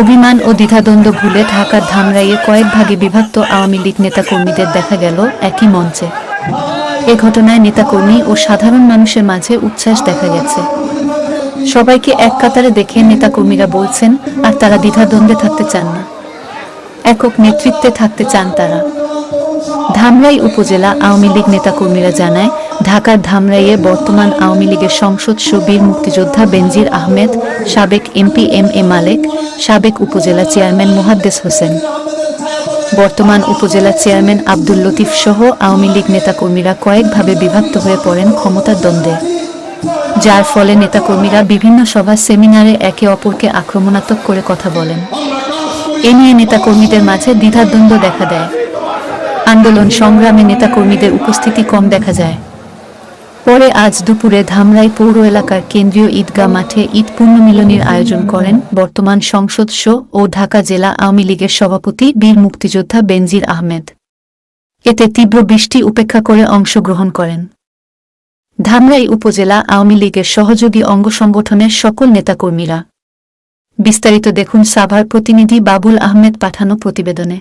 অভিমান ও দ্বিধাদ্বন্দ্ব ভুলে ঢাকার ধামরাইয়ে কয়েক ভাগে বিভক্ত আওয়ামী লীগ নেতাকর্মীদের দেখা গেল একই মঞ্চে। এ ঘটনায় নেতাকর্মী ও সাধারণ মানুষের মাঝে উচ্ছ্বাস দেখা গেছে। সবাইকে এক কাতারে দেখে নেতাকর্মীরা বলছেন, আর তারা দ্বিধাদ্বন্দ্বে থাকতে চান না। একক নেতৃত্বে থাকতে চান তারা। ধামরাই উপজেলা আওয়ামী লীগ নেতাকর্মীরা জানায় ঢাকার ধামরাইয়ে বর্তমান আওয়ামী লীগের সংসদ সবীর মুক্তিযোদ্ধা বেনজির আহমেদ, সাবেক এমপি এম এ মালেক, সাবেক উপজেলা চেয়ারম্যান মোহাদ্দেস হোসেন। বর্তমান উপজেলা চেয়ারম্যান আব্দুল লতিফ সহ আওয়ামী লীগ নেতাকর্মীরা কয়েকভাবে বিভক্ত হয়ে পড়েন ক্ষমতার দ্বন্দ্বে। যার ফলে নেতাকর্মীরা বিভিন্ন সভা সেমিনারে একে অপরকে আক্রমণাত্মক করে কথা বলেন। এ নিয়ে নেতাকর্মীদের মাঝে দ্বিধাদ্বন্দ্ব দেখা দেয়। আন্দোলন সংগ্রামে নেতাকর্মীদের উপস্থিতি কম দেখা যায়। পরে আজ দুপুরে ধামরাই পৌর এলাকার কেন্দ্রীয় ঈদগাহ মাঠে ঈদ পুণ্যমিলনীর আয়োজন করেন বর্তমান সংসদ ও ঢাকা জেলা আওয়ামী লীগের সভাপতি বীর মুক্তিযোদ্ধা বেনজির আহমেদ। এতে তীব্র বৃষ্টি উপেক্ষা করে অংশগ্রহণ করেন। ধামরাই উপজেলা আওয়ামী লীগের সহযোগী অঙ্গ সংগঠনের সকল নেতাকর্মীরা। বিস্তারিত দেখুন সাভার প্রতিনিধি বাবুল আহমেদ পাঠানো প্রতিবেদনে।